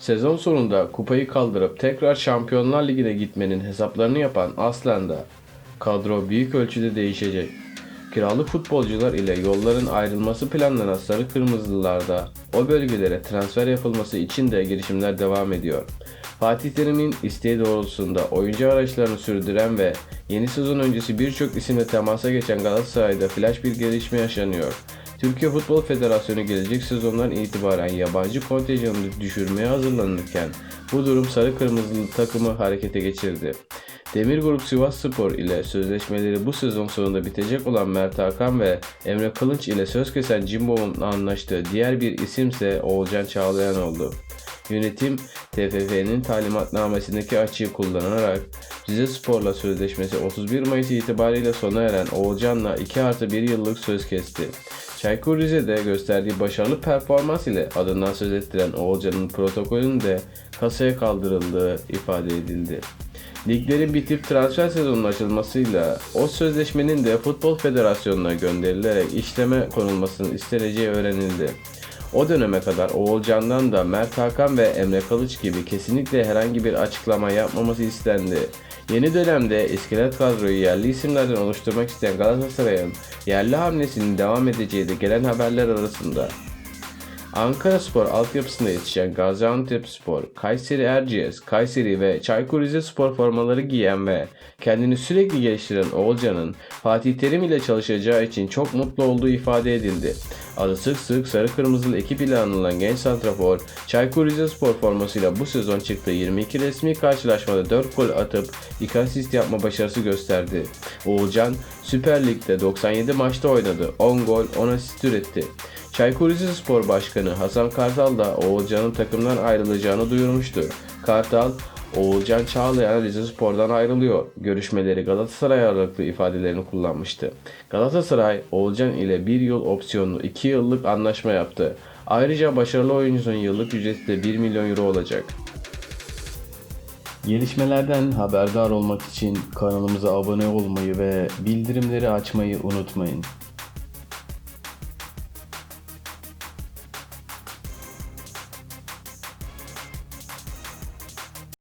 Sezon sonunda kupayı kaldırıp tekrar Şampiyonlar Ligi'ne gitmenin hesaplarını yapan Aslan'da kadro büyük ölçüde değişecek. Kiralık futbolcular ile yolların ayrılması planlanan Sarı Kırmızılılarda o bölgelere transfer yapılması için de girişimler devam ediyor. Fatih Terim'in isteği doğrultusunda oyuncu araçlarını sürdüren ve yeni sezon öncesi birçok isimle temasa geçen Galatasaray'da flash bir gelişme yaşanıyor. Türkiye Futbol Federasyonu gelecek sezondan itibaren yabancı kontenjanını düşürmeye hazırlanırken bu durum sarı kırmızılı takımı harekete geçirdi. Demir Grup Sivas Spor ile sözleşmeleri bu sezon sonunda bitecek olan Mert Hakan ve Emre Kılınç ile söz kesen Cimbom'un anlaştığı diğer bir isimse Oğulcan Çağlayan oldu. Yönetim TFF'nin talimatnamesindeki açığı kullanarak Rize Spor'la sözleşmesi 31 Mayıs itibariyle sona eren Oğulcan'la 2 artı 1 yıllık söz kesti. Çaykur Rize'de gösterdiği başarılı performans ile adından söz ettiren Oğulcan'ın protokolünün de kasaya kaldırıldığı ifade edildi. Liglerin bitip transfer sezonunun açılmasıyla o sözleşmenin de Futbol Federasyonu'na gönderilerek işleme konulmasının isteneceği öğrenildi. O döneme kadar Oğulcan'dan da Mert Hakan ve Emre Kılıç gibi kesinlikle herhangi bir açıklama yapmaması istendi. Yeni dönemde iskelet kadroyu yerli isimlerden oluşturmak isteyen Galatasaray'ın yerli hamlesinin devam edeceği de gelen haberler arasında. Ankara Spor altyapısında yetişen Gaziantep Spor, Kayseri Erciyes, Kayseri ve Çaykur Rizespor formaları giyen ve kendini sürekli geliştiren Oğulcan'ın Fatih Terim ile çalışacağı için çok mutlu olduğu ifade edildi. Adı sık sık sarı kırmızılı ekip ile anılan genç santrafor, Çaykur Rizespor formasıyla bu sezon çıktığı 22 resmi karşılaşmada 4 gol atıp 2 asist yapma başarısı gösterdi. Oğulcan Süper Lig'de 97 maçta oynadı, 10 gol 10 asist üretti. Çaykur Rizespor Başkanı Hasan Kartal da Oğulcan'ın takımdan ayrılacağını duyurmuştu. Kartal, Oğulcan Çağlayan Rizespor'dan ayrılıyor. Görüşmeleri Galatasaray ağırlıklı ifadelerini kullanmıştı. Galatasaray, Oğulcan ile bir yıl opsiyonlu 2 yıllık anlaşma yaptı. Ayrıca başarılı oyuncunun yıllık ücreti de 1 milyon euro olacak. Gelişmelerden haberdar olmak için kanalımıza abone olmayı ve bildirimleri açmayı unutmayın.